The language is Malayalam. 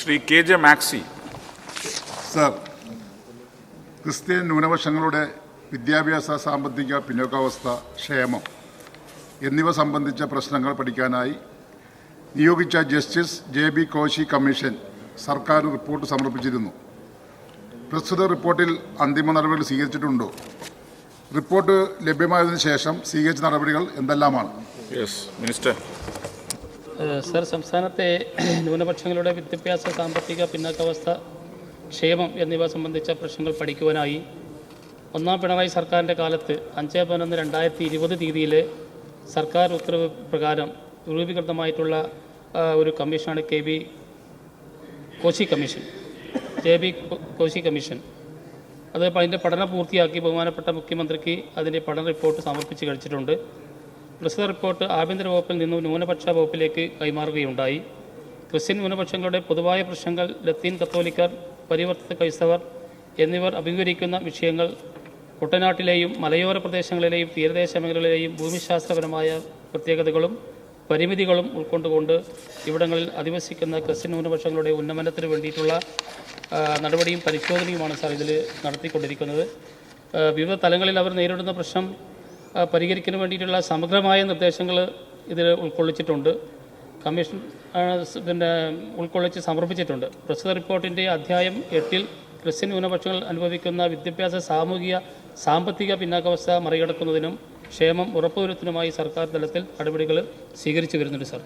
Shri K J Maxi. Sir Christian ന്യൂനപക്ഷങ്ങളുടെ വിദ്യാഭ്യാസ സാമ്പത്തിക പിന്നോക്കാവസ്ഥ ക്ഷേമം എന്നിവ സംബന്ധിച്ച പ്രശ്നങ്ങൾ പഠിക്കാനായി നിയോഗിച്ച justice J B Koshy commission സർക്കാർ റിപ്പോർട്ട് സമർപ്പിച്ചിരുന്നു. പ്രസ്തുത റിപ്പോർട്ടിൽ അന്തിമ നടപടികൾ സ്വീകരിച്ചിട്ടുണ്ടോ? റിപ്പോർട്ട് ലഭ്യമായതിനു ശേഷം സ്വീകരിച്ച നടപടികൾ എന്തെല്ലാമാണ്? യെസ് മിനിസ്റ്റർ സർ സംസ്ഥാനത്തെ ന്യൂനപക്ഷങ്ങളുടെ വിദ്യാഭ്യാസ സാമ്പത്തിക പിന്നാക്കാവസ്ഥ ക്ഷേമം എന്നിവ സംബന്ധിച്ച പ്രശ്നങ്ങൾ പഠിക്കുവാനായി ഒന്നാം പിണറായി സർക്കാരിന്റെ കാലത്ത് അഞ്ച് പതിനൊന്ന് രണ്ടായിരത്തി ഇരുപത് തീയതിയിലെ സർക്കാർ ഉത്തരവ് പ്രകാരം രൂപീകൃതമായിട്ടുള്ള ഒരു കമ്മീഷനാണ് K B Koshy commission. J B Koshy commission. അത് അതിന്റെ പഠനം പൂർത്തിയാക്കി ബഹുമാനപ്പെട്ട മുഖ്യമന്ത്രിക്ക് അതിന്റെ പഠന റിപ്പോർട്ട് സമർപ്പിച്ച് കഴിച്ചിട്ടുണ്ട്. പ്രസ്തുത റിപ്പോർട്ട് ആഭ്യന്തര വകുപ്പിൽ നിന്നും ന്യൂനപക്ഷ വകുപ്പിലേക്ക് കൈമാറുകയുണ്ടായി. ക്രിസ്ത്യൻ ന്യൂനപക്ഷങ്ങളുടെ പൊതുവായ പ്രശ്നങ്ങൾ ലത്തീൻ കത്തോലിക്കർ പരിവർത്തിത ക്രൈസ്തവർ എന്നിവർ അഭിമുഖീകരിക്കുന്ന വിഷയങ്ങൾ കുട്ടനാട്ടിലെയും മലയോര പ്രദേശങ്ങളിലെയും തീരദേശ മേഖലകളിലെയും ഭൂമിശാസ്ത്രപരമായ പ്രത്യേകതകളും പരിമിതികളും ഉൾക്കൊണ്ടുകൊണ്ട് ഇവിടങ്ങളിൽ അധിവസിക്കുന്ന ക്രിസ്ത്യൻ ന്യൂനപക്ഷങ്ങളുടെ ഉന്നമനത്തിന് വേണ്ടിയിട്ടുള്ള നടപടിയും പരിശോധനയുമാണ് സാർ ഇതിൽ നടത്തിക്കൊണ്ടിരിക്കുന്നത്. വിവിധ തലങ്ങളിൽ അവർ നേരിടുന്ന പ്രശ്നം ആ, പരിഹരിക്കുന്നതിന് വേണ്ടിയിട്ടുള്ള സമഗ്രമായ നിർദ്ദേശങ്ങൾ ഇതിൽ ഉൾക്കൊള്ളിച്ചിട്ടുണ്ട്. കമ്മീഷൻ പിന്നെ ഉൾക്കൊള്ളിച്ച് സമർപ്പിച്ചിട്ടുണ്ട്. പ്രസ്തുത റിപ്പോർട്ടിന്റെ അധ്യായം എട്ടിൽ ക്രിസ്ത്യൻ ന്യൂനപക്ഷങ്ങൾ അനുഭവിക്കുന്ന വിദ്യാഭ്യാസ സാമൂഹിക സാമ്പത്തിക പിന്നാക്കാവസ്ഥ മറികടക്കുന്നതിനും ക്ഷേമം ഉറപ്പുവരുത്തുന്നതിനുമായി സർക്കാർ തലത്തിൽ നടപടികൾ സ്വീകരിച്ചു വരുന്നുണ്ട് സാർ.